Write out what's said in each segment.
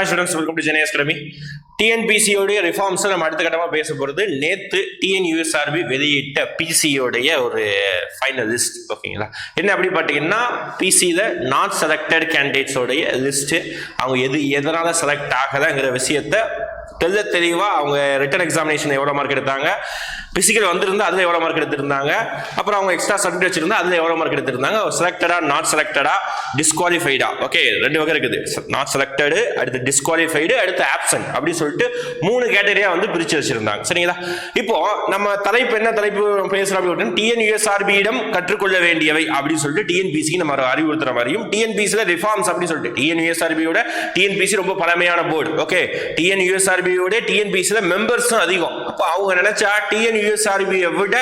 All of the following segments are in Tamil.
வெல்கம் டு ஜெனேஸ் கிரமி டிஎன்பிசியோடைய ரிஃபார்ம்ஸ் நம்ம அடுத்த கட்டமாக பேச போகிறது நேற்று டிஎன்யூஎஸ்ஆர்பி வெளியிட்ட பிசியோடைய ஒரு ஃபைனல் லிஸ்ட் ஓகேங்களா என்ன அப்படி பார்த்தீங்கன்னா பிசியில் நாட் செலக்டட் கேண்டிடேட்ஸோடைய லிஸ்ட்டு அவங்க எது எதனால் செலக்ட் ஆகலைங்கிற விஷயத்த தெல்ல தெளிவாக அவங்க ரிட்டன் எக்ஸாமினேஷன் எவ்வளோ மார்க் எடுத்தாங்க? பிசிக்கல் வந்திருந்தா அதில் எவ்வளோ மார்க் எடுத்திருந்தாங்க? அப்புறம் அவங்க எக்ஸ்ட்ரா சப்ஜெக்ட் வச்சிருந்தா அதில் எவ்வளோ மார்க் எடுத்திருந்தாங்க? செலக்டடா நாட் செலக்டடா டிஸ்குவாலிஃபைடா ஓகே ரெண்டு வகை இருக்குது. நாட் செலக்டடு அடுத்து டிஸ்குவாலிஃபைடு அடுத்து ஆப்சன்ட் அப்படின்னு சொல்லிட்டு மூணு கேட்டகரியா வந்து பிரிச்சு வச்சிருந்தாங்க. சரிங்களா? இப்போ நம்ம தலைப்பு என்ன தலைப்பு பேசுறோம் அப்படின்னு டிஎன்யூஎஸ்ஆர்பியிடம் கற்றுக்கொள்ள வேண்டியவை அப்படின்னு சொல்லிட்டு டிஎன்பிசிக்கு நம்ம அறிவுறுத்துற மாதிரியும் டிஎன்பிசியில் ரிஃபார்ம்ஸ் அப்படின்னு சொல்லிட்டு டிஎன்யூஎஸ்ஆர்பியோட டிஎன்பிசி ரொம்ப பழமையான போர்டு ஓகே டிஎன்யூஎஸ்ஆர்பியோட டிஎன்பிசியில் மெம்பர்ஸும் அதிகம். அப்போ அவங்க நினைச்சா யூஎஸ்ஆர்பியை விட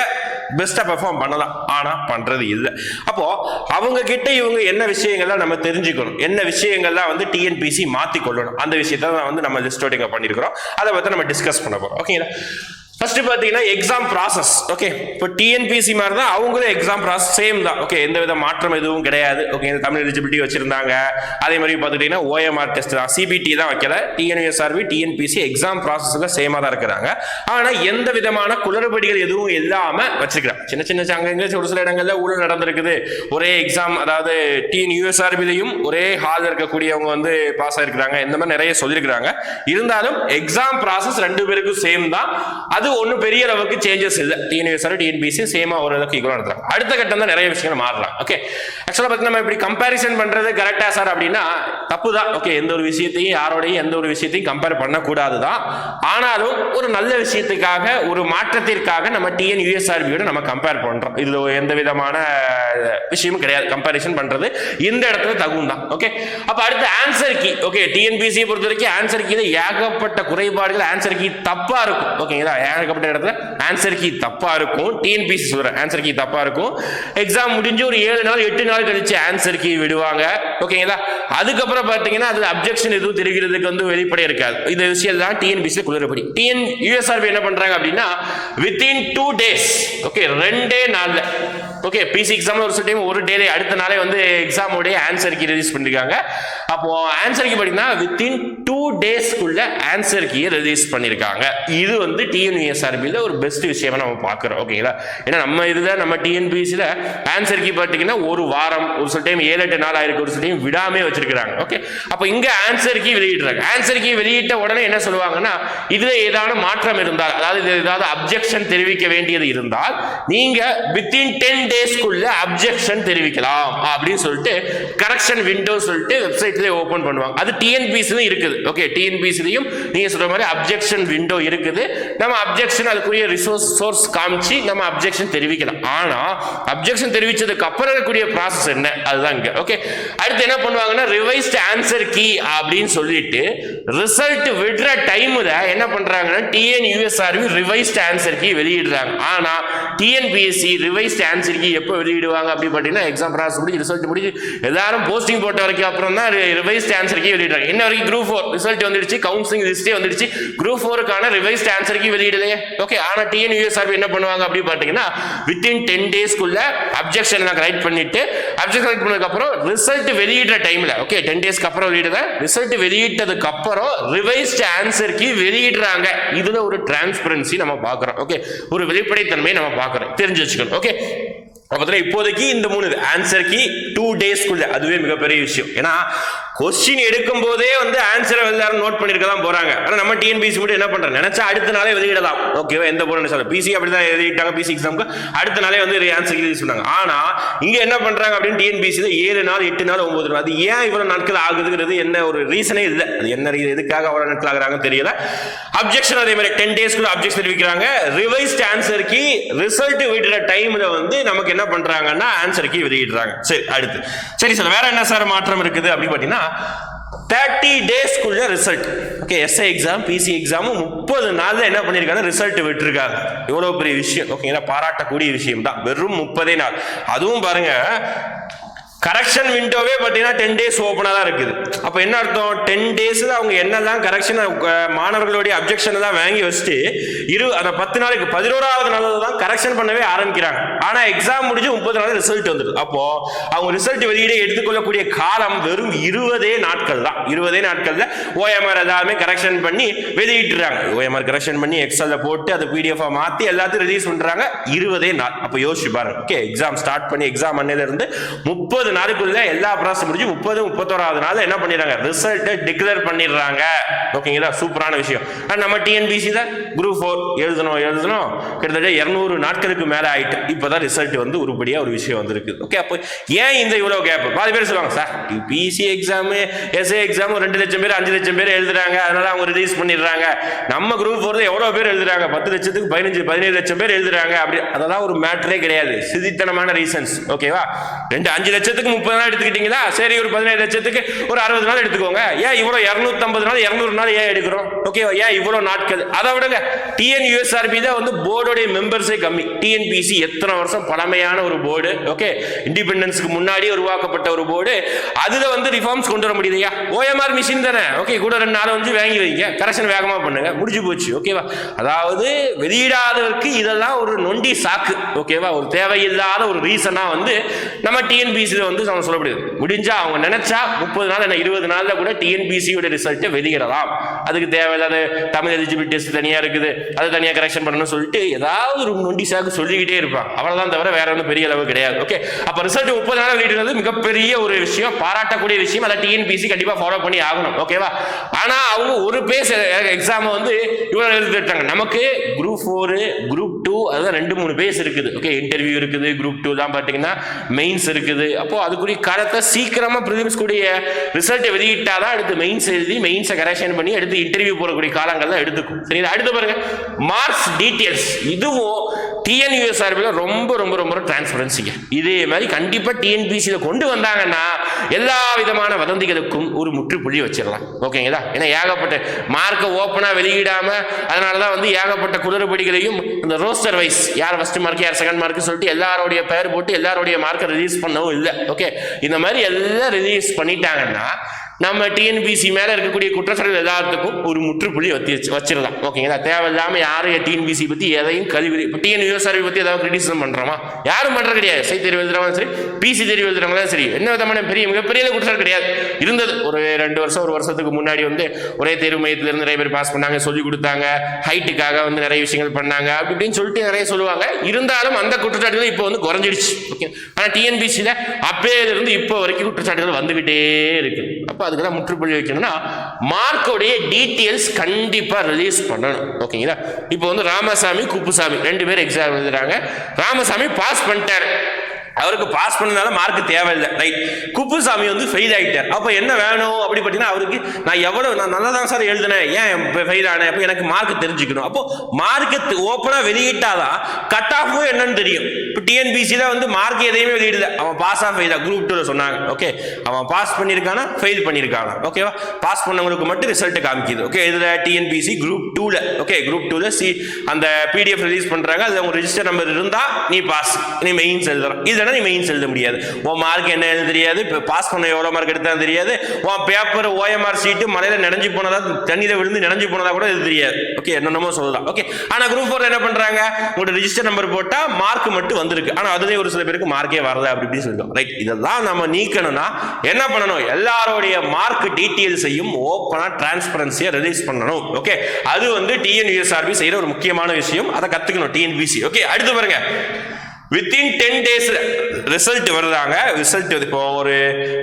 பெஸ்ட்டாக பெர்ஃபார்ம் பண்ணலாம். ஆனால் பண்ணுறது இல்லை. அப்போ அவங்க கிட்ட இவங்க என்ன விஷயங்கள்லாம் நம்ம தெரிஞ்சுக்கணும்? என்ன விஷயங்கள்லாம் வந்து டிஎன்பிசி மாற்றிக்கொள்ளணும் அந்த விஷயத்த தான் வந்து நம்ம லிஸ்ட் அவுட்டிங் பண்ணியிருக்கிறோம் அதை பற்றி நம்ம டிஸ்கஸ் பண்ண போகிறோம் ஓகேங்களா ஃபர்ஸ்ட் பார்த்தீங்கன்னா எக்ஸாம் ப்ராசஸ் ஓகே இப்போ டிஎன்பிசி மாதிரி தான் அவங்களும் எக்ஸாம் ப்ராசஸ் சேம் தான். ஓகே எந்த வித மாற்றம் எதுவும் கிடையாது. ஓகே இந்த தமிழ் எலிஜிபிலிட்டி வச்சிருந்தாங்க. அதே மாதிரி பார்த்துக்கிட்டிங்கன்னா ஓஎம்ஆர் டெஸ்ட் தான். சிபிடி தான் வைக்கல. டிஎன்எஸ்ஆர்பி டிஎன்பிசி எக்ஸாம் ப்ராசஸில் சேமாக தான் இருக்கிறாங்க. ஆனால் எந்த விதமான குளறுபடிகள் எதுவும் இல்லாமல் வச்சிருக்கிறாங்க. சின்ன சின்ன அங்கங்க ஒரு சில இடங்கள்ல ஊழல் நடந்திருக்குது. ஒரே எக்ஸாம் அதாவது டிஎன்யூஎஸ்ஆர்பிலையும் ஒரே ஹால் இருக்கக்கூடியவங்க வந்து பாஸ் ஆயிருக்கிறாங்க. இந்த மாதிரி நிறைய சொல்லியிருக்கிறாங்க. இருந்தாலும் எக்ஸாம் ப்ராசஸ் ரெண்டு பேருக்கும் சேம் தான். அது ஒன்றும் பெரிய அளவுக்கு சேஞ்சஸ் இல்லை. டிஎன்யூஎஸ்ஆர் டிஎன்பிசி சேமாக ஒரு அளவுக்கு ஈக்குவலாக நடத்துறாங்க. அடுத்த கட்டம் தான் நிறைய விஷயங்கள் மாறலாம். ஓகே ஆக்சுவலாக பார்த்து நம்ம இப்படி கம்பேரிசன் பண்ணுறது கரெக்டாக சார் அப்படின்னா தப்பு தான் ஓகே எந்த ஒரு விஷயத்தையும் யாரோடையும் எந்த ஒரு விஷயத்தையும் கம்பேர் பண்ணக்கூடாது தான் ஆனாலும் ஒரு நல்ல விஷயத்துக்காக ஒரு மாற்றத்திற்காக நம்ம டிஎன்யூஎஸ்ஆர்பியோட நம்ம கம்பேர் பண்ணுறோம் இதில் எந்த விதமான விஷயமும் கிடையாது. கம்பேரிசன் பண்றது இந்த இடத்துல தகும் தான் ஓகே அப்ப அடுத்து ஆன்சர் கீ ஓகே டிஎன்பிசியை பொறுத்த வரைக்கும் ஆன்சர் கீ ஏகப்பட்ட குறைபாடுகள் ஆன்சர் கீ தப்பா இருக்கும். ஓகேங்களா ஏகப்பட்ட இடத்துல ஆன்சர் கீ தப்பா இருக்கும். டிஎன்பிசி சொல்றேன். ஆன்சர் கீ தப்பா இருக்கும். எக்ஸாம் முடிஞ்சு ஒரு ஏழு நாள் எட்டு நாள் கழிச்சு ஆன்சர் கீ விடுவாங்க. ஓகேங்களா அதுக்கப்புறம் பார்த்தீங்கன்னா அது அப்ஜெக்ஷன் எதுவும் தெரிகிறதுக்கு வந்து வெளிப்படை இருக்காது. இந்த விஷயம் தான் டிஎன்பிசி குளிரப்படி டிஎன் யூஎஸ்ஆர்பி என்ன பண்றாங்க அப்படின்னா வித்தின் டூ டேஸ் ஓகே ரெண்டே நாள்ல. ஓகே பிசி எக்ஸாம் ஒரு டைம் ஒரு டேலே அடுத்த நாளே வந்து எக்ஸாமோடைய ஆன்சர் கீ ரிலீஸ் பண்ணிருக்காங்க. அப்போ ஆன்சர் கீ பார்த்தீங்கன்னா வித்தின் டூ டேஸ்க்குள்ள ஆன்சர் கீ ரிலீஸ் பண்ணியிருக்காங்க இது வந்து டிஎன்யூஎஸ்ஆர்பியில் ஒரு பெஸ்ட் விஷயமா நம்ம பார்க்குறோம் ஓகேங்களா ஏன்னா நம்ம இதில் நம்ம டிஎன்பிஎஸ்சியில் ஆன்சர் கீ பார்த்தீங்கன்னா ஒரு வாரம் ஒரு சில டைம் ஏழு எட்டு நாள் ஆயிருக்கு ஒரு சில டைம் விடாமே வச்சிருக்கிறாங்க ஓகே அப்போ இங்கே ஆன்சர் கீ வெளியிடுறாங்க. ஆன்சர் கீ வெளியிட்ட உடனே என்ன சொல்லுவாங்கன்னா இதில் ஏதாவது மாற்றம் இருந்தால் அதாவது இது ஏதாவது அப்ஜெக்ஷன் தெரிவிக்க வேண்டியது இருந்தால் நீங்கள் வித்தின் டென் டேஸ்க்குள்ள அப்ஜெக்ஷன் தெரிவிக்கலாம் அப்படின்னு சொல்லிட்டு கரெக்ஷன் விண்டோ சொல்லிட்டு வெப்சைட்லேயே ஓப்பன் பண்ணுவாங்க. அது டிஎன்பிசிலும் இருக்குது. ஓகே டிஎன்பிசிலையும் நீங்க சொல்ற மாதிரி அப்ஜெக்ஷன் விண்டோ இருக்குது. நம்ம அப்ஜெக்ஷன் அதுக்குரிய ரிசோர்ஸ் சோர்ஸ் காமிச்சு நம்ம அப்ஜெக்ஷன் தெரிவிக்கலாம். ஆனா அப்ஜெக்ஷன் தெரிவிச்சதுக்கு அப்புறம் இருக்கக்கூடிய ப்ராசஸ் என்ன? அதுதான் இங்க. ஓகே அடுத்து என்ன பண்ணுவாங்கன்னா ரிவைஸ்ட் ஆன்சர் கீ அப்படின்னு சொல்லிட்டு ரிசல்ட் விடுற டைம்ல என்ன பண்றாங்கன்னா டிஎன்யூஎஸ்ஆர்பி ரிவைஸ்ட் ஆன்சர் கீ வெளியிடுறாங்க. ஆனா டிஎன்பிஎஸ்சி ரிவைஸ்ட் ஆன்சர் கீ எப்போ வெளியிடுவாங்க அப்படி பார்த்தீங்கன்னா எக்ஸாம் ப்ராசஸ் முடிஞ்சு ரிசல்ட் முடிஞ்சு எல்லாரும் போஸ்டிங் போட்ட வரைக்கும் அப்புறம் தான் ரிவைஸ்ட் ஆன்சருக்கு வெளியிடுறாங்க இன்ன வரைக்கும் குரூப் ஃபோர் ரிசல்ட் வந்துடுச்சு கவுன்சிலிங் லிஸ்டே வந்துடுச்சு. குரூப் ஃபோருக்கான ரிவைஸ்ட் ஆன்சருக்கு கீ வெளியிடலையே. ஓகே ஆனா டிஎன்யூஎஸ்ஆர்பி என்ன பண்ணுவாங்க அப்படி பார்த்தீங்கன்னா வித்தின் டென் டேஸ்க்குள்ள அப்ஜெக்ஷன் நான் ரைட் பண்ணிட்டு அப்ஜெக்ஷன் ரைட் பண்ணதுக்கப்புறம் ரிசல்ட் வெளியிடுற டைம்ல ஓகே டென் டேஸ்க்கு அப்புறம் வெளியிடுறேன். ரிசல்ட் வெளியிட்டதுக்கு அப்புறம் ரிவைஸ்ட் ஆன்சருக்கு வெளியிடுறாங்க. இதுல ஒரு டிரான்ஸ்பரன்சி நம்ம பார்க்குறோம் ஓகே ஒரு வெளிப்படைத்தன்மையை நம்ம பார்க்குறோம் தெரிஞ்சு வச்சுக்கணும். ஓகே அப்போ இப்போதைக்கு இந்த மூணு ஆன்சர் டூ டேஸ்க்குள்ள அதுவே மிகப்பெரிய விஷயம். ஏன்னா கொஸ்டின் எடுக்கும் போதே வந்து ஆன்சரை எல்லாரும் நோட் பண்ணிருக்க தான் போறாங்க. ஆனால் நம்ம டிஎன்பிசி மட்டும் என்ன பண்றோம் நினைச்சா அடுத்த நாளே வெளியிடலாம். ஓகேவா எந்த பொருள் சொல்ல பிசி அப்படி தான் எழுதிட்டாங்க பிசி எக்ஸாமுக்கு அடுத்த நாளே வந்து ஆன்சர் ரிலீஸ் பண்ணாங்க ஆனா இங்க என்ன பண்றாங்க அப்படின்னு டிஎன்பிசியில் ஏழு நாள் எட்டு நாள் ஒன்பது நாள். அது ஏன் இவ்வளவு நாட்கள் ஆகுதுங்கிறது என்ன ஒரு ரீசனே இல்லை. அது என்ன எதுக்காக அவ்வளவு நாட்கள் ஆகுறாங்க தெரியல. அப்ஜெக்ஷன் அதே மாதிரி டென் டேஸ்க்குள்ள அப்ஜெக்ஷன் தெரிவிக்கிறாங்க. ரிவைஸ்ட் ஆன்சருக்கு ரிசல்ட் விடுற டைம்ல வந்து நமக்கு என்ன பண்றாங்கன்னா ஆன்சர் கீ சரி அடுத்து. சரி சார் வேற என்ன சார் மாற்றம் இருக்குது அப்படின்னு பார்த்தீங்கன்னா thirty டேஸ்க்குள்ள result okay SI exam PC எக்ஸாமும் முப்பது நாள்ல என்ன பண்ணியிருக்காங்க ரிசல்ட் விட்டுருக்காங்க. எவ்வளோ பெரிய விஷயம். ஓகேங்களா பாராட்டக்கூடிய விஷயம் தான் வெறும் முப்பதே நாள். அதுவும் பாருங்க கரெக்ஷன் விண்டோவே பார்த்தீங்கன்னா டென் டேஸ் ஓப்பனாக தான் இருக்குது. அப்போ என்ன அர்த்தம்? டென் டேஸ் அவங்க என்னதான் கரெக்ஷன் மாணவர்களுடைய அப்ஜெக்ஷனை தான் வாங்கி வச்சுட்டு இரு அந்த பத்து நாளைக்கு பதினோராவது நாளில் தான் கரெக்ஷன் பண்ணவே ஆரம்பிக்கிறாங்க. ஆனால் எக்ஸாம் முடிஞ்சு முப்பது நாள் ரிசல்ட் வந்துடுது. அப்போது அவங்க ரிசல்ட் வெளியிட எடுத்துக்கொள்ளக்கூடிய காலம் வெறும் இருபதே நாட்கள் தான். இருபதே நாட்களில் ஓஎம்ஆர் எல்லாமே கரெக்ஷன் பண்ணி வெளியிட்டுறாங்க. ஓஎம்ஆர் கரெக்ஷன் பண்ணி எக்ஸலில் போட்டு அதை பிடிஎஃபாக மாற்றி எல்லாத்தையும் ரிலீஸ் பண்ணுறாங்க இருபதே நாள். அப்போ யோசிச்சு பாருங்க. ஓகே எக்ஸாம் ஸ்டார்ட் பண்ணி எக்ஸாம் அன்னையிலேருந்து முப்பது முப்பது நாளுக்குள்ள எல்லா ப்ராசஸ் முடிஞ்சு முப்பது முப்பத்தோராவது நாள் என்ன பண்ணிடுறாங்க? ரிசல்ட்டை டிக்ளேர் பண்ணிடுறாங்க. ஓகேங்களா? சூப்பரான விஷயம். ஆனா நம்ம டிஎன்பிசி தான் குரூப் ஃபோர் எழுதணும் எழுதணும். கிட்டத்தட்ட இரநூறு நாட்களுக்கு மேலே ஆயிட்டு இப்போதான் ரிசல்ட் வந்து உருப்படியாக ஒரு விஷயம் வந்திருக்கு. ஓகே அப்போ ஏன் இந்த இவ்வளோ கேப் பாதி பேர் சொல்லுவாங்க sir PC exam SA exam ரெண்டு லட்சம் பேர் அஞ்சு லட்சம் பேர் எழுதுறாங்க. அதனால அவங்க ரிலீஸ் பண்ணிடுறாங்க. நம்ம குரூப் ஃபோர் எவ்வளோ பேர் எழுதுறாங்க? பத்து லட்சத்துக்கு பதினஞ்சு பதினேழு லட்சம் பேர் எழுதுறாங்க. அப்படி அதெல்லாம் ஒரு மேட்டரே கிடையாது. சிதித்தனமான ரீசன்ஸ் ஓகேவா ரெண்டு அஞ்சு லட்சத்துக்கு முப்பது நாள் எடுத்துக்கிட்டீங்களா? சரி ஒரு பதினேழு லட்சத்துக்கு ஒரு அறுபது நாள் எடுத்துக்கோங்க. ஏன் இவ்வளோ இரநூத்தம்பது நாள் இரநூறு நாள் ஏன் எடுக்கிறோம்? ஓகேவா ஏன் இவ்வளோ நாட்கள்? அதை விடுங்க. டிஎன் யூஎஸ்ஆர்பி தான் வந்து போர்டோடைய மெம்பர்ஸே கம்மி. டிஎன்பிசி எத்தனை வருஷம் பழமையான ஒரு போர்டு? ஓகே இண்டிபெண்டன்ஸ்க்கு முன்னாடி உருவாக்கப்பட்ட ஒரு போர்டு. அதில் வந்து ரிஃபார்ம்ஸ் கொண்டு வர முடியுதுயா ஓஎம்ஆர் மிஷின் தானே. ஓகே கூட ரெண்டு நாள் வந்து வாங்கி வைங்க. கரெக்ஷன் வேகமாக பண்ணுங்க. முடிஞ்சு போச்சு. ஓகேவா அதாவது வெளியிடாதவருக்கு இதெல்லாம் ஒரு நொண்டி சாக்கு. ஓகேவா ஒரு தேவையில்லாத ஒரு ரீசனாக வந்து நம்ம டிஎன்பிசியில் வந்து நம்ம சொல்ல முடியாது. முடிஞ்சா அவங்க நினைச்சா முப்பது நாள் என்ன இருபது நாள்ல கூட டிஎன்பிசியோட ரிசல்ட்டை வெளியிடலாம் அதுக்கு தேவையில்லாத தமிழ் எலிஜிபிலிட்டி டெஸ்ட் தனியாக இருக்குது. அது தனியாக கரெக்ஷன் பண்ணணும்னு சொல்லிட்டு ஏதாவது ஒரு நொண்டி சாக்கு சொல்லிக்கிட்டே இருப்பான். அவ்வளோதான் தவிர வேற ஒன்றும் பெரிய அளவு கிடையாது. ஓகே அப்போ ரிசல்ட் முப்பது நாள் வெளியிடுறது மிகப்பெரிய ஒரு விஷயம். பாராட்டக்கூடிய விஷயம். அதை டிஎன்பிசி கண்டிப்பாக ஃபாலோ பண்ணி ஆகணும். ஓகேவா ஆனால் அவங்க ஒரு பேஸ் எக்ஸாமை வந்து இவ்வளோ எழுதிட்டாங்க நமக்கு குரூப் ஃபோர் குரூப் டூ அதுதான் ரெண்டு மூணு பேஸ் இருக்குது. ஓகே இன்டர்வியூ இருக்குது குரூப் டூ தான் பார்த்தீங்கன்னா மெயின்ஸ் இருக்குது. அப்போது அதுக்குரிய காலத்தை சீக்கிரமாக ப்ரிலிம்ஸ் கூடிய ரிசல்ட்டை வெளியிட்டாதான் அடுத்து மெயின்ஸ் எழுதி மெயின்ஸை கரெக்ஷன் பண்ணி எடுத்து இன்டர்வியூ போடக்கூடிய காலங்கள் தான் எடுத்துக்கும். சரி அடுத்து பாருங்க. மார்க்ஸ் டீட்டெயில்ஸ் இதுவும் டிஎன்யூஎஸ் சார்பில் ரொம்ப ரொம்ப ரொம்ப டிரான்ஸ்பரன்சிங்க இதே மாதிரி கண்டிப்பாக டிஎன்பிசியில் கொண்டு வந்தாங்கன்னா எல்லா விதமான வதந்திகளுக்கும் ஒரு முற்றுப்புள்ளி வச்சிடலாம். ஓகேங்களா? ஏன்னா ஏகப்பட்ட மார்க்கை ஓப்பனாக வெளியிடாமல் அதனால தான் வந்து ஏகப்பட்ட குளறுபடிகளையும் இந்த ரோஸ்டர் வைஸ் யார் ஃபர்ஸ்ட் மார்க் யார் செகண்ட் மார்க் சொல்லிட்டு எல்லாருடைய பெயர் போட்டு எல்லாருடைய மார்க்கை ரிலீஸ் பண்ணவும் இல்லை. ஓகே? இந்த மாதிரி எல்லாம் ரிலீஸ் பண்ணிட்டாங்கன்னா நம்ம டிஎன்பிசி மேலே இருக்கக்கூடிய குற்றச்சாட்டு எல்லாத்துக்கும் ஒரு முற்றுப்புள்ளி வச்சு வச்சிடலாம். ஓகேங்களா தேவையில்லாம யாரையும் டிஎன்பிசி பத்தி எதையும் கழிவு இப்போ டிஎன் யூஎஸ்ஆர்பி பத்தி ஏதாவது கிரிட்டிசிசம் பண்றோமா? யாரும் பண்ணுறது கிடையாது. சை தெரிவு எழுதுறவங்க சரி பிசி தெரிவு எழுதுறவங்களும் சரி. என்ன விதமான பெரிய மிகப்பெரிய குற்றச்சாட்டு கிடையாது. இருந்தது. ஒரு ரெண்டு வருஷம் ஒரு வருஷத்துக்கு முன்னாடி வந்து ஒரே தேர்வு மையத்துல இருந்து நிறைய பேர் பாஸ் பண்ணாங்க சொல்லி கொடுத்தாங்க. ஹைட்டுக்காக வந்து நிறைய விஷயங்கள் பண்ணாங்க. அப்படி இப்படின்னு சொல்லிட்டு நிறைய சொல்லுவாங்க. இருந்தாலும் அந்த குற்றச்சாட்டுகள் இப்போ வந்து குறைஞ்சிடுச்சு. ஓகே ஆனா டிஎன்பிசியில அப்பேல இருந்து இப்போ வரைக்கும் குற்றச்சாட்டுகள் வந்துகிட்டே இருக்கு அப்போ அதுக்கு தான் முற்றுப்புள்ளி வைக்கணும்னா மார்க்கோடைய டீட்டெயில்ஸ் கண்டிப்பாக ரிலீஸ் பண்ணணும். ஓகேங்களா இப்போ வந்து ராமசாமி குப்புசாமி ரெண்டு பேரும் எக்ஸாம் எழுதுறாங்க. ராமசாமி பாஸ் பண்ணிட்டார். அவருக்கு பாஸ் பண்ணனால மார்க் தேவையில்லை. ரைட் குப்புசாமி வந்து ஃபெயில் ஆகிட்டார் அப்போ என்ன வேணும்? அப்படி பார்த்தீங்கன்னா அவருக்கு நான் எவ்வளோ நான் நல்லா தான் சார் எழுதினேன். ஏன் ஃபெயில் ஆனேன்? அப்போ எனக்கு மார்க் தெரிஞ்சுக்கணும். அப்போ மார்க்கு ஓப்பனாக வெளியிட்டாதான் கட் ஆஃபும் என்னன்னு தெரியும். இப்போ டிஎன்பிசியில் வந்து மார்க் எதையுமே வெளியிடல. அவன் பாஸ் ஆஃப் ஃபெயிலா குரூப் டூவில் சொன்னாங்க. ஓகே அவன் பாஸ் பண்ணியிருக்கானா? ஃபெயில் பண்ணியிருக்கானா? ஓகேவா பாஸ் பண்ணவங்களுக்கு மட்டும் ரிசல்ட் காமிக்குது. ஓகே இதில் டிஎன்பிசி குரூப் டூவில் ஓகே குரூப் டூவில் சி அந்த பிடிஎஃப் ரிலீஸ் பண்ணுறாங்க அதில் உங்கள் ரிஜிஸ்டர் நம்பர் இருந்தால் நீ பாஸ் நீ மெயின்ஸ் எழுதலாம். இதெல்லாம் நீ மெயின்ஸ் எழுத முடியாது. உன் மார்க் என்ன எழுத தெரியாது. இப்போ பாஸ் பண்ண எவ்வளோ மார்க் எடுத்தாலும் தெரியாது. உன் பேப்பர் ஓஎம்ஆர் சீட்டு மலையில் நினைஞ்சு போனதா தண்ணியில் விழுந்து நினைஞ்சு போனதா கூட இது தெரியாது. ஓகே என்னென்னமோ சொல்லலாம். ஓகே ஆனால் குரூப் ஃபோர் என்ன பண்ணுறாங்க உங்களோட ரிஜிஸ்டர் நம்பர் போட்டால் மார்க் மட்டும் வந்திருக்கு. ஆனால் அதுலேயே ஒரு சில பேருக்கு மார்க்கே வரல அப்படி இப்படின்னு சொல்லிட்டோம். ரைட் இதெல்லாம் நம்ம நீக்கணும்னா என்ன பண்ணணும்? எல்லாருடைய மார்க் டீட்டெயில்ஸையும் ஓப்பனாக டிரான்ஸ்பரன்சியாக ரிலீஸ் பண்ணணும். ஓகே அது வந்து டிஎன்யூஎஸ்ஆர்பி செய்கிற ஒரு முக்கியமான விஷயம். அதை கற்றுக்கணும் டிஎன்பிசி ஓகே அடுத்து பாருங்க. வித்தின் டென் டேஸ் ரிசல்ட் வருதாங்க? ரிசல்ட் இப்போ ஒரு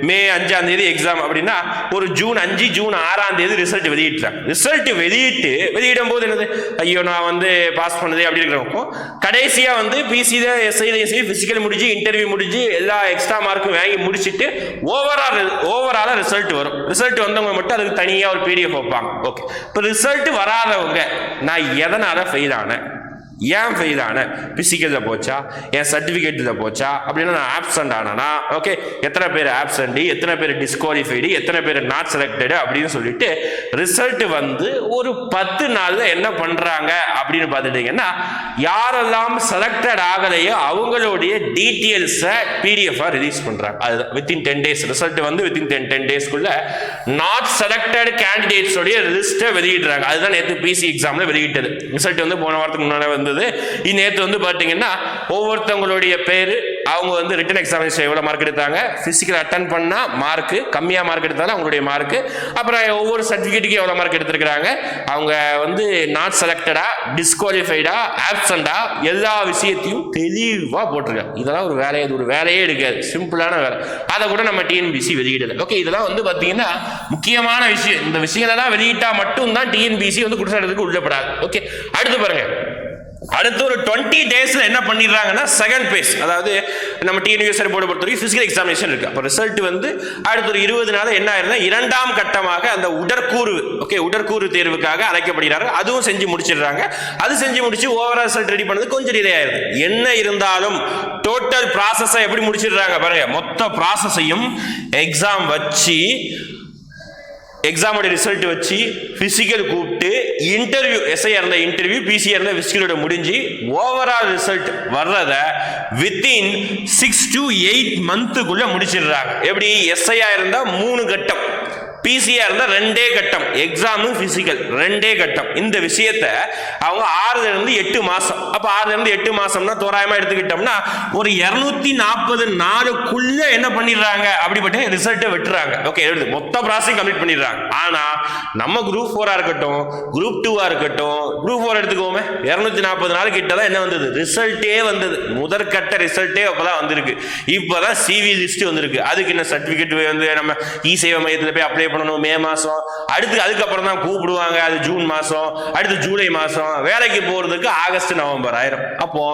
மே அஞ்சாம் தேதி எக்ஸாம் அப்படின்னா ஒரு ஜூன் அஞ்சு ஜூன் ஆறாம் தேதி ரிசல்ட் வெளியிட்டுறாங்க. ரிசல்ட் வெளியிட்டு வெளியிடும் போது என்னது? ஐயோ நான் வந்து பாஸ் பண்ணதே அப்படி இருக்கிறப்போ கடைசியாக வந்து பிசி தான் எஸ்ஐலையும் சரி ஃபிசிக்கல் முடிஞ்சு இன்டர்வியூ முடிஞ்சு எல்லா எக்ஸ்ட்ரா மார்க்கும் வாங்கி முடிச்சுட்டு ஓவரால் ஓவராலாக ரிசல்ட் வரும். ரிசல்ட் வந்தவங்க மட்டும் அதுக்கு தனியாக ஒரு பிடிஎஃப் வைப்பாங்க. ஓகே இப்போ ரிசல்ட் வராதவங்க நான் எதனால் ஃபெயில் ஆனேன்? ஏன் ஃபெயில் ஆனேன் பிசிக்கலில் போச்சா? என் சர்டிஃபிகேட்டில் போச்சா? அப்படின்னா நான் ஆப்சண்ட் ஆனேன்னா ஓகே எத்தனை பேர் ஆப்சண்டி எத்தனை பேர் டிஸ்குவாலிஃபைடு எத்தனை பேர் நாட் செலக்டடு அப்படின்னு சொல்லிட்டு ரிசல்ட் வந்து ஒரு பத்து நாளில் என்ன பண்ணுறாங்க அப்படின்னு பார்த்துட்டிங்கன்னா யாரெல்லாம் செலக்டட் ஆகலையோ அவங்களுடைய டீட்டெயில்ஸை பிடிஎஃபாக ரிலீஸ் பண்ணுறாங்க அதுதான் வித்தின் டென் டேஸ் ரிசல்ட் வந்து வித்தின் டென் டென் டேஸ்க்குள்ள நாட் செலக்டட் கேண்டிடேட்ஸோடைய லிஸ்ட்டை வெளியிடுறாங்க. அதுதான் நேற்று பிசி எக்ஸாமில் வெளியிட்டது. ரிசல்ட் வந்து போன வாரத்துக்கு முன்னாடி வந்து வந்தது நேற்று வந்து பார்த்தீங்கன்னா ஒவ்வொருத்தவங்களுடைய பேர் அவங்க வந்து ரிட்டன் எக்ஸாமினேஷன் எவ்வளோ மார்க் எடுத்தாங்க ஃபிசிக்கல் அட்டன் பண்ணால் மார்க்கு கம்மியாக மார்க் எடுத்தாலும் அவங்களுடைய மார்க்கு அப்புறம் ஒவ்வொரு சர்டிஃபிகேட்டுக்கு எவ்வளோ மார்க் எடுத்திருக்கிறாங்க. அவங்க வந்து நாட் செலக்டடா டிஸ்குவாலிஃபைடா ஆப்சண்டா எல்லா விஷயத்தையும் தெளிவாக போட்டிருக்காங்க. இதெல்லாம் ஒரு வேலையே இது ஒரு வேலையே எடுக்காது. சிம்பிளான வேலை. அதை கூட நம்ம டிஎன்பிசி வெளியிடல. ஓகே இதெல்லாம் வந்து பார்த்தீங்கன்னா முக்கியமான விஷயம். இந்த விஷயங்களெல்லாம் வெளியிட்டால் மட்டும்தான் டிஎன்பிசி வந்து குற்றச்சாட்டுக்கு உள்ளப்படாது. ஓகே அடுத்து பாருங்கள் அடுத்து ஒரு டுவெண்ட்டி டேஸில் என்ன பண்ணிடுறாங்கன்னா செகண்ட் பேஸ் அதாவது நம்ம டிஎன்யூஎஸ்ஆர் போர்டு பொறுத்தவரைக்கும் வரைக்கும் எக்ஸாமினேஷன் இருக்குது அப்போ ரிசல்ட் வந்து அடுத்த ஒரு இருபது நாள் என்ன ஆயிருந்தா இரண்டாம் கட்டமாக அந்த உடற்கூறு ஓகே உடற்கூறு தேர்வுக்காக அழைக்கப்படுகிறாரு அதுவும் செஞ்சு முடிச்சிடுறாங்க. அது செஞ்சு முடிச்சு ஓவரால் ரிசல்ட் ரெடி பண்ணது கொஞ்சம் டிலே ஆயிருது. என்ன இருந்தாலும் டோட்டல் ப்ராசஸை எப்படி முடிச்சிடுறாங்க பாருங்க. மொத்த ப்ராசஸையும் எக்ஸாம் வச்சு எக்ஸாமோட ரிசல்ட் வச்சு ஃபிசிக்கல் கூப்பிட்டு இன்டர்வியூ எஸ்ஐ இருந்த இன்டர்வியூ பிசி இருந்த ஃபிசிக்கலோட முடிஞ்சு ஓவரால் ரிசல்ட் வர்றத வித்தின் சிக்ஸ் டு எயிட் மந்த்துக்குள்ள முடிச்சிடுறாங்க. எப்படி? எஸ்ஐயா இருந்தால் மூணு கட்டம். பிசிஆர் இருந்தால் ரெண்டே கட்டம். எக்ஸாமு ஃபிசிக்கல் ரெண்டே கட்டம். இந்த விஷயத்த அவங்க ஆறுலேருந்து எட்டு மாதம் அப்போ ஆறுலேருந்து எட்டு மாதம்னா தோராயமாக எடுத்துக்கிட்டோம்னா ஒரு இரநூத்தி நாற்பது நாளுக்குள்ள என்ன பண்ணிடுறாங்க? அப்படிப்பட்ட ரிசல்ட்டை விட்டுறாங்க. ஓகே எழுது. மொத்த ப்ராசஸையும் கம்ப்ளீட் பண்ணிடுறாங்க. ஆனால் நம்ம குரூப் ஃபோராக இருக்கட்டும் குரூப் டூவாக இருக்கட்டும் குரூப் ஃபோர் எடுத்துக்கோமே. இரநூத்தி நாற்பது நாள் கிட்ட தான் என்ன வந்தது? ரிசல்ட்டே வந்தது. முதற்கட்ட ரிசல்ட்டே அப்போ தான் வந்திருக்கு. இப்பதான் சிவி லிஸ்ட் வந்திருக்கு. அதுக்கு என்ன சர்டிஃபிகேட் வந்து நம்ம இ சேவை மையத்தில் போய் அப்ளை பண்ணணும் மே மாதம் அடுத்து அதுக்கப்புறம் தான் கூப்பிடுவாங்க அது ஜூன் மாதம் அடுத்து ஜூலை மாதம் வேலைக்கு போகிறதுக்கு ஆகஸ்ட் நவம்பர் ஆயிரும். அப்போ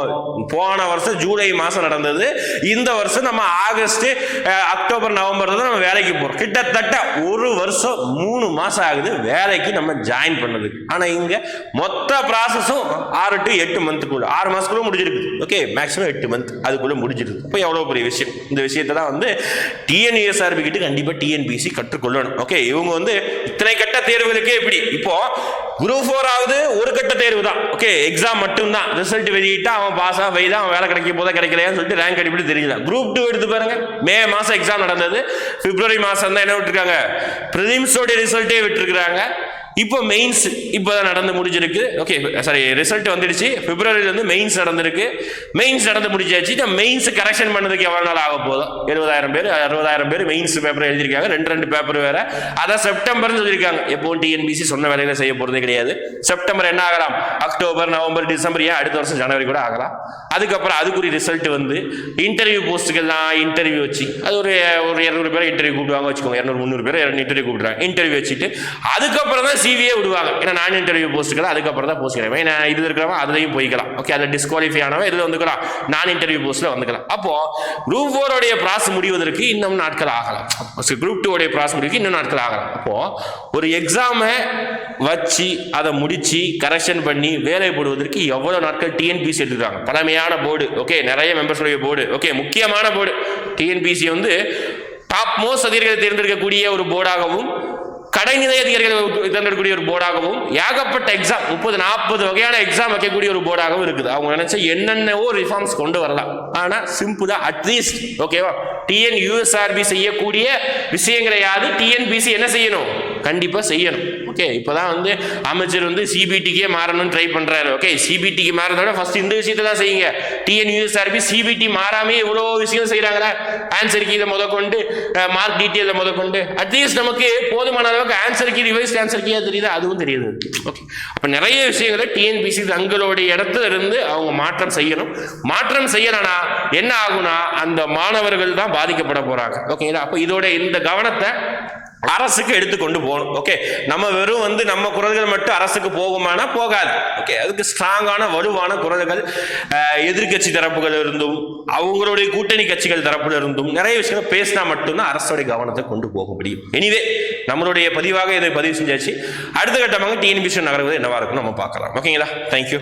போன வருஷம் ஜூலை மாதம் நடந்தது. இந்த வருஷம் நம்ம ஆகஸ்ட் அக்டோபர் நவம்பர் தான் நம்ம வேலைக்கு போகிறோம் கிட்டத்தட்ட ஒரு வருஷம் மூணு மாதம் ஆகுது வேலைக்கு நம்ம ஜாயின் பண்ணதுக்கு. ஆனால் இங்கே மொத்த ப்ராசஸும் ஆறு டு எட்டு மந்த்துக்குள்ள ஆறு மாதத்துக்குள்ள முடிஞ்சிருக்கு ஓகே மேக்ஸிமம் எட்டு மந்த் அதுக்குள்ள முடிஞ்சிருக்கு இப்போ எவ்வளோ பெரிய விஷயம்? இந்த விஷயத்தை தான் வந்து டிஎன்யூஎஸ்ஆர்பி கிட்ட கண்டிப்பாக டிஎன்பிசி கற்றுக்கொள்ளணும். ஓகே இவங்க வந்து இத்தனை கட்ட தேர்வுகளுக்கே இப்படி. இப்போ குரூப் ஃபோர் ஆகுது ஒரு கட்ட தேர்வு தான். ஓகே எக்ஸாம் மட்டும்தான். ரிசல்ட் வெளியிட்டா அவன் பாஸ் ஆ வைதான் அவன் வேலை கிடைக்க போதா கிடைக்கலையான்னு சொல்லிட்டு ரேங்க் அடிப்படி தெரியல குரூப் டூ எடுத்து பாருங்க. மே மாசம் எக்ஸாம் நடந்தது. பிப்ரவரி மாசம் தான் என்ன விட்டுருக்காங்க? ப்ரிலிம்ஸோட ரிசல்ட்டே விட்டுருக்குறாங்க. இப்போ மெயின்ஸ் இப்போ தான் நடந்து முடிஞ்சிருக்கு. ஓகே சாரி ரிசல்ட் வந்துடுச்சு. பிப்ரவரியிலேருந்து மெயின்ஸ் நடந்திருக்கு. மெயின்ஸ் நடந்து முடிஞ்சாச்சு. இந்த மெயின்ஸ் கரெக்ஷன் பண்ணதுக்கு எவ்வளோ நாள் ஆக போதும் எழுபதாயிரம் பேர் அறுபதாயிரம் பேர் மெயின்ஸ் பேப்பர் எழுதியிருக்காங்க. ரெண்டு ரெண்டு பேப்பர் வேற. அதான் செப்டம்பர்னு சொல்லியிருக்காங்க. எப்போ டிஎன்பிசி சொன்ன வேலையில செய்ய போகிறதே கிடையாது. செப்டம்பர் என்ன ஆகலாம்? அக்டோபர் நவம்பர் டிசம்பர் ஏன் அடுத்த வருஷம் ஜனவரி கூட ஆகலாம். அதுக்கப்புறம் அதுக்குரிய ரிசல்ட் வந்து இன்டர்வியூ போஸ்ட்டுக்கெல்லாம் இன்டர்வியூ வச்சு அது ஒரு ஒரு இரநூறு பேர் இன்டர்வியூ கூப்பிடுவாங்க வச்சுக்கோங்க இரநூறு முந்நூறு பேர் இன்டர்வியூ கூப்பிடுறாங்க. இன்டர்வியூ வச்சுட்டு அதுக்கப்புறம் தான் சிவியே விடுவாங்க. ஏன்னா நான் இன்டர்வியூ போஸ்ட்டுக்கு அதுக்கப்புறம் தான் போஸ்ட் ஏன்னா இது இருக்கிறவன் அதுலையும் போய்க்கலாம். ஓகே அதில் டிஸ்குவாலிஃபை ஆனவன் இதில் வந்துக்கலாம். நான் இன்டர்வியூ போஸ்ட்டில் வந்துக்கலாம். அப்போது குரூப் ஃபோருடைய ப்ராஸ் முடிவதற்கு இன்னும் நாட்கள் ஆகலாம். குரூப் டூடைய ப்ராஸ் முடிவுக்கு இன்னும் நாட்கள் ஆகலாம். அப்போது ஒரு எக்ஸாமை வச்சு அதை முடித்து கரெக்ஷன் பண்ணி வேலை போடுவதற்கு எவ்வளோ நாட்கள் டிஎன்பிசி எடுத்துக்கிறாங்க? பழமையான போர்டு ஓகே நிறைய மெம்பர்ஸுடைய போர்டு ஓகே முக்கியமான போர்டு டிஎன்பிசி வந்து டாப் மோஸ்ட் அதிகாரிகளை தேர்ந்தெடுக்கக்கூடிய ஒரு போர்டாகவும் கடைநிலை அதிகாரிகள் தேர்ந்தெடுக்கக்கூடிய ஒரு போர்டாகவும் ஏகப்பட்ட எக்ஸாம் முப்பது நாற்பது வகையான எக்ஸாம் வைக்கக்கூடிய ஒரு போர்டாகவும் இருக்குது. அவங்க நினைச்சா என்னென்னவோ ரிஃபார்ம்ஸ் கொண்டு வரலாம். ஆனால் சிம்பிளா அட்லீஸ்ட் ஓகேவா டிஎன் யூஎஸ்ஆர்பி செய்யக்கூடிய விஷயங்களையாவது டிஎன்பிசி என்ன செய்யணும்? கண்டிப்பா செய்யணும். ஓகே இப்போ தான் வந்து அமைச்சர் வந்து சிபிடிக்கே மாறணும்னு ட்ரை பண்ணுறாரு ஓகே சிபிடிக்கு மாறதோட ஃபர்ஸ்ட் இந்த விஷயத்தை தான் செய்யுங்க. டிஎன்யூஎஸ்ஆர்பி சிபிடி மாறாமே இவ்வளோ விஷயம் செய்கிறாங்களா ஆன்சர் கீ இதை முத கொண்டு மார்க் டீட்டெயிலை முத கொண்டு அட்லீஸ்ட் நமக்கு போதுமான அளவுக்கு ஆன்சர் கீ ரிவைஸ் ஆன்சர் தெரியுது? அதுவும் தெரியுது. ஓகே அப்போ நிறைய விஷயங்களை டிஎன்பிசி தங்களுடைய இடத்துல இருந்து அவங்க மாற்றம் செய்யணும். மாற்றம் செய்யலைன்னா என்ன ஆகுனா அந்த மாணவர்கள் தான் பாதிக்கப்பட போகிறாங்க ஓகேங்களா அப்போ இதோட இந்த கவனத்தை அரசுக்கு எடுத்து கொண்டு போகணும். ஓகே நம்ம வெறும் வந்து நம்ம குரல்கள் மட்டும் அரசுக்கு போகுமானா போகாது. ஓகே அதுக்கு ஸ்ட்ராங்கான வலுவான குரல்கள் எதிர்கட்சி எதிர்க்கட்சி தரப்புகள் இருந்தும் அவங்களுடைய கூட்டணி கட்சிகள் தரப்புல இருந்தும் நிறைய விஷயங்கள் பேசினா மட்டும்தான் அரசுடைய கவனத்தை கொண்டு போக முடியும். எனிவே நம்மளுடைய பதிவாக இதை பதிவு செஞ்சாச்சு. அடுத்த கட்டமாக டிஎன்பிசி நகர்வது என்னவா இருக்குன்னு நம்ம பார்க்கலாம். ஓகேங்களா தேங்க்யூ